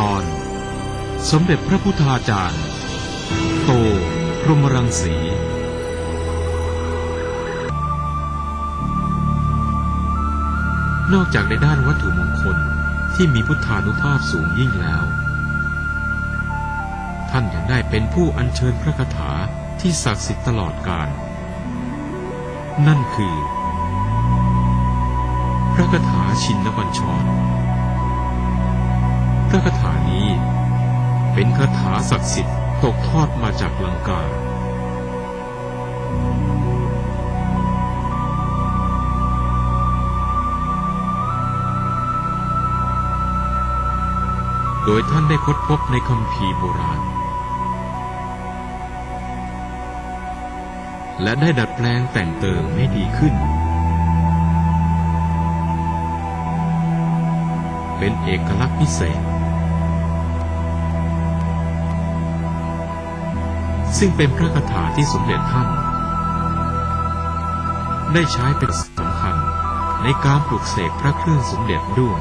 ตอน สมเด็จพระพุทธาจารย์ โต พรหมรังสี นอกจากในด้านวัตถุมงคลที่มีพุทธานุภาพสูงยิ่งแล้ว ท่านยังได้เป็นผู้อัญเชิญพระคาถาที่ศักดิ์สิทธิ์ตลอดกาล นั่นคือ พระคาถาชินบัญชร พระคาถานี้ เป็นคาถาศักดิ์สิทธิ์ตกทอดมาจากลังกาโดยท่านได้ค้นพบในคัมภีร์โบราณ และได้ดัดแปลงแต่งเติมให้ดีขึ้น เป็นเอกลักษณ์พิเศษ ซึ่งเป็นพระคาถาที่สมเด็จท่าน ได้ใช้เป็นสำคัญในการปลุกเสกพระเครื่องสมเด็จด้วย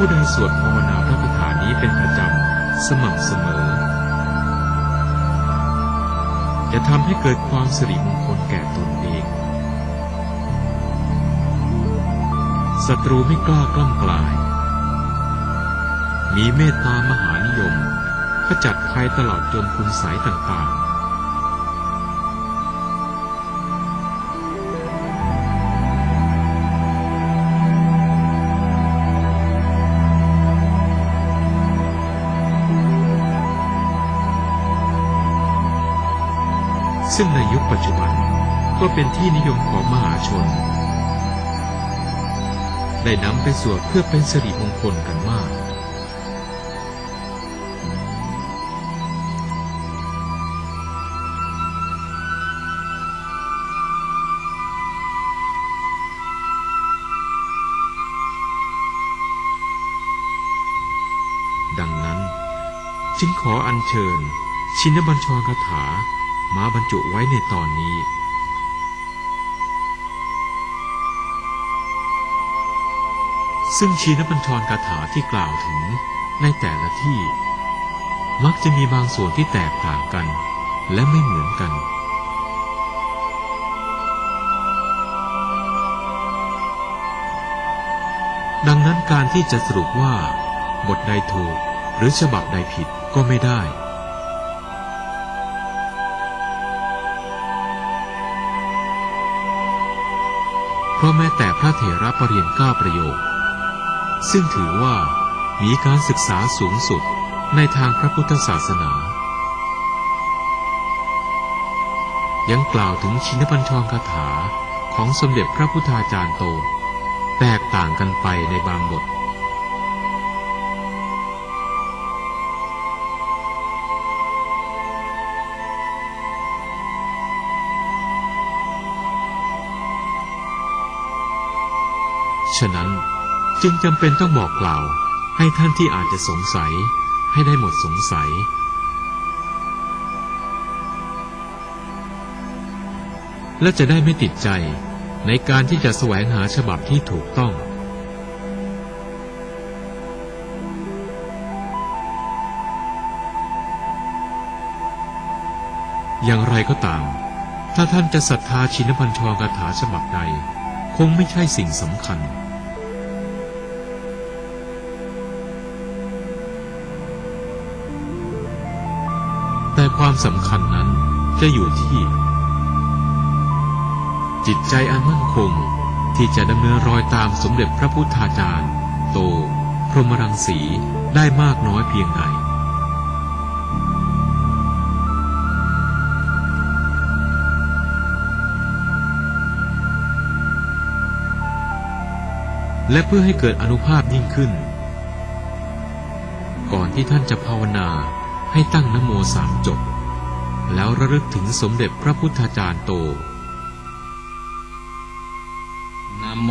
ผู้ใดสวดภาวนาพระคาถานี้เป็นประจำ สม่ำเสมอ จะทำให้เกิดความสิริมงคลแก่ตนเองศัตรูไม่กล้ากล้ำกลาย มีเมตตามหานิยม ขจัดภัยตลอดจนคุณสายต่างๆ ซึ่งในยุคปัจจุบันก็เป็นที่นิยมของมหาชน ได้นำไปสวดเพื่อเป็นสิริมงคลกันมากดังนั้นจึงขออัญเชิญ ชินบัญชรคาถา มาบรรจุไว้ในตอนนี้ ซึ่งชีนบัญชรคาถาที่กล่าวถึงในแต่ละที่ มักจะมีบางส่วนที่แตกต่างกัน และไม่เหมือนกันดังนั้นการที่จะสรุปว่า บทใดถูกหรือฉบับใดผิดก็ไม่ได้ เพราะแม้แต่พระเถระปรริยนเก้าประโยค ซึ่งถือว่ามีการศึกษาสูงสุดในทางพระพุทธศาสนา ยังกล่าวถึงชินบัญชรคาถาของสมเด็จพระพุทธาจารย์โต แตกต่างกันไปในบางบท จึงจำเป็นต้องบอกกล่าว ให้ท่านที่อาจจะสงสัย ให้ได้หมดสงสัย และจะได้ไม่ติดใจในการที่จะแสวงหาฉบับที่ถูกต้อง อย่างไรก็ตาม ถ้าท่านจะศรัทธาชินบัญชรคาถาฉบับใด คงไม่ใช่สิ่งสำคัญ แต่ความสำคัญนั้นจะอยู่ที่ จิตใจอันมั่นคงที่จะดำเนินรอยตามสมเด็จพระพุทธาจารย์ โต พรหมรังสีได้มากน้อยเพียงใดและเพื่อให้เกิดอนุภาพยิ่งขึ้น ก่อนที่ท่านจะภาวนา ให้ตั้งนโมสามจบ แล้วระลึกถึงสมเด็จพระพุทธาจารย์โตนโม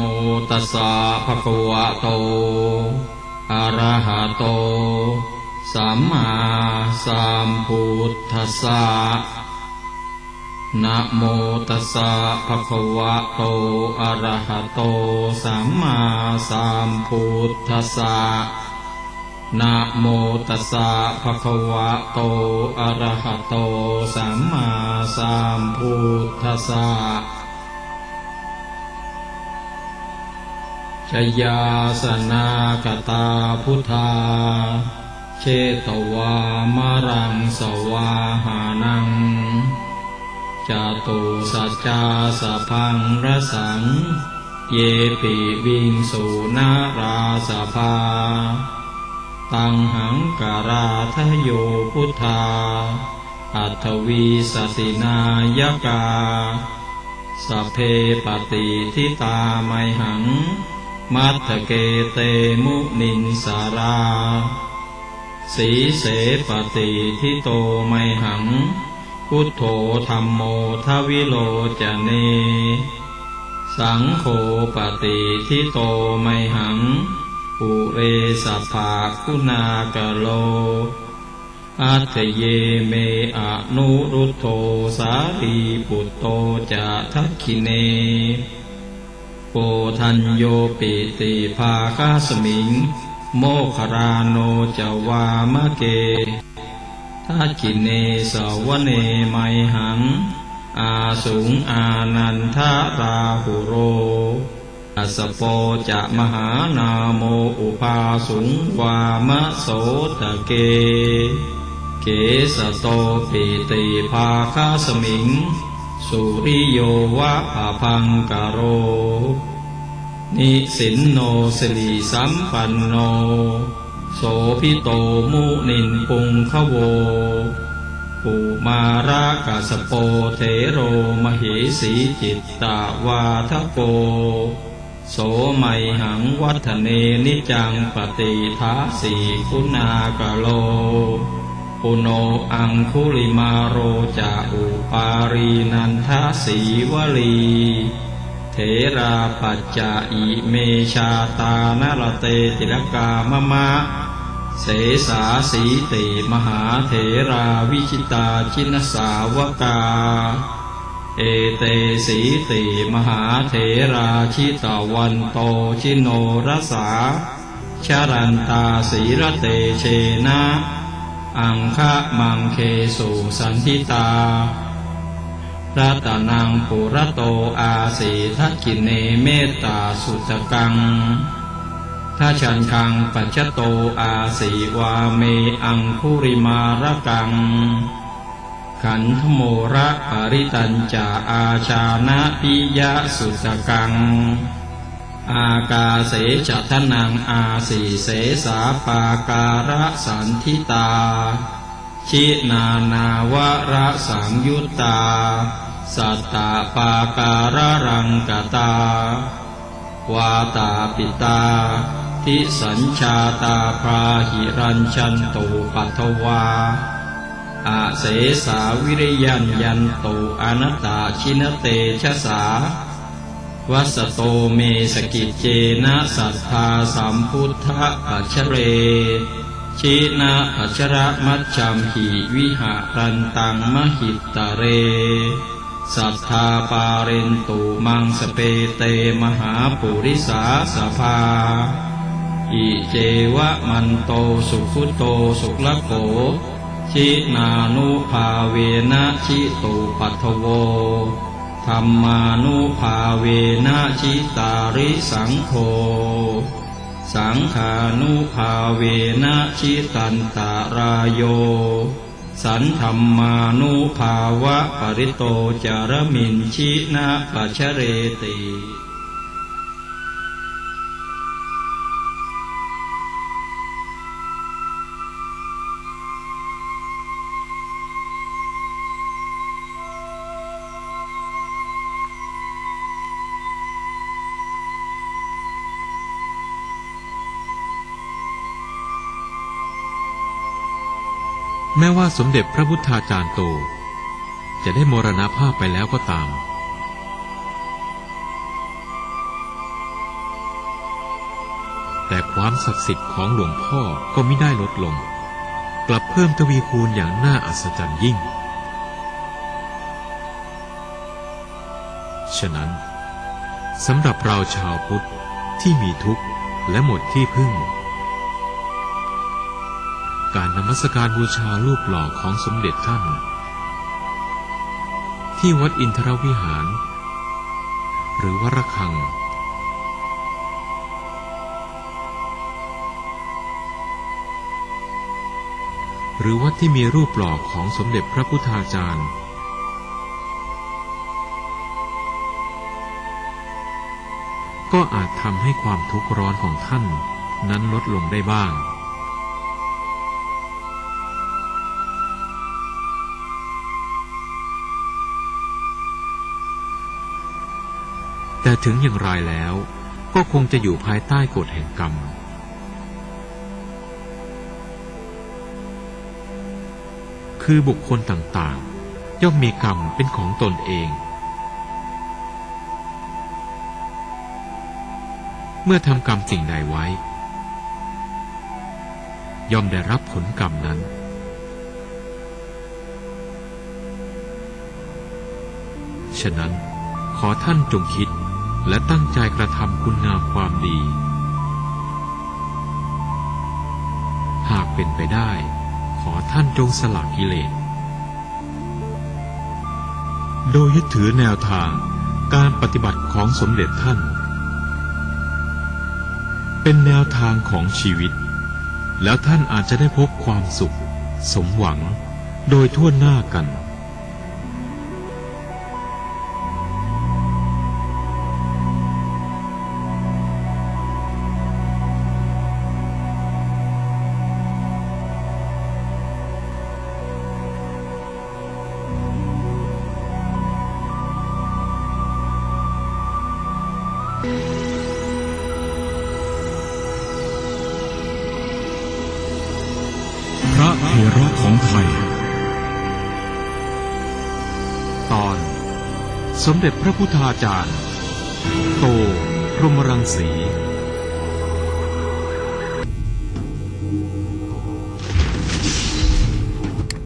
ตัสสะภะคะวะโตอะระหะโต สัมมาสัมพุทธัสสะนะโมตัสสะภะคะวะโตอะระหะโต สัมมาสัมพุทธัสสะ นะโมตัสสะภะคะวะโต อะระหะโต สัมมาสัมพุทธัสสะชยาสนากตาพุทธา เชตวามรังสวาหานัง จตุสัจจาสะพังระสัง เยปิวิงสุนาราสภา ตังหังการาทโยพุทธา อัทวีสตินายกาสเพปฏิทิตาไมหัง มัตถเกเตมุนินสารา สีเสปฏิทิโตไมหัง พุทโธธรรมโมทวิโลจเน สังโฆปฏิทิโตไมหัง ปุเรสภาคุณากโล อัตเยเมอนุรุโธสารีปุตโตจะทักขิเนโปทัญโยปิติภาคาสมิง โมคคราโนจวามะเกทักขิเนสวเนไมหัง อาสุงอานันทราหุโร อัสโปจะมหานาโมอุปาสุงวามะโสตะเก เกสโตปิติภาคาสมิง สุริโยวะภาพังกโร นิสินโนสิริสัมปันโน โสพิโตมุนินปุงขโวปุมารากัสโปเทโรมเหสีจิตตาวาทโก โสไมหังวัฒเนนิจังปฏิทาสีคุณากะโล ปุโนอังคุลิมาโรจะอุปารีนันทสีวลีเถราปัจจาอิเมชาตานรเตติลกามะมะ เสสาสีติมหาเถราวิชิตาชินสาวกา เอเตสีติมหาเถราชิตาวันโตชิโนรสาชารันตาสีระเตเชนะ อังคะมังเคสุสันทิตารัตนังปุระโตอาสีทักกินเนเมตตาสุตกังทัชันคังปัจจโตอาสีวาเมอังคุริมารกัง ขันธโมระปริตัญจาอาชานะปิยะสุตกัง อากาเสจทนังอาสีเสสาปาการะสันทิตา ชินานาวระสังยุตตา สัตตาปาการะรังกตาวาตาปิตาทิสัญชาตาพราหิรัญชันตุปัทวา อาเสสาวิริยันยันตุอนัตตาชินเตชะสาวัสโตเมสกิจเจนะสัทธาสัมพุทธะปัชเร ชินะปัชระมัจจัมหิวิหารันตังมหิตตะเร สัทธาปาเรนตุมังสเปเตมหาปุริสาสภา อิเจวะมันโตสุขุโตสุขละโก ชินานุภาเวนะชิตุปัทโวธรรมานุภาเวนะชิตาริสังโฆสังขานุภาเวนะชิตันตารายโย สันธรรมานุภาวะปริโตจารมินชินะปัชเรติ แม้ว่าสมเด็จพระพุทธาจารย์โต จะได้มรณภาพไปแล้วก็ตาม แต่ความศักดิ์สิทธิ์ของหลวงพ่อก็ไม่ได้ลดลง กลับเพิ่มทวีคูณอย่างน่าอัศจรรย์ยิ่ง ฉะนั้นสำหรับเราชาวพุทธที่มีทุกข์และหมดที่พึ่ง การนมัสการบูชารูปหล่อของสมเด็จท่าน ที่วัดอินทรวิหาร หรือวัดระฆัง หรือวัดที่มีรูปหล่อของสมเด็จพระพุทธาจารย์ก็อาจทำให้ความทุกข์ร้อนของท่านนั้นลดลงได้บ้าง แต่ถึงอย่างไรแล้ว ก็คงจะอยู่ภายใต้กฎแห่งกรรม คือบุคคลต่างๆ ย่อมมีกรรมเป็นของตนเอง เมื่อทำกรรมสิ่งใดไว้ ย่อมได้รับผลกรรมนั้นฉะนั้นขอท่านจงคิด และตั้งใจกระทำคุณงามความดี หากเป็นไปได้ ขอท่านจงสละกิเลส โดยยึดถือแนวทางการปฏิบัติของสมเด็จท่าน เป็นแนวทางของชีวิต แล้วท่านอาจจะได้พบความสุข สมหวัง โดยทั่วหน้ากัน ของไทย ตอนสมเด็จพระพุทธาจารย์ โตพรหมรังสี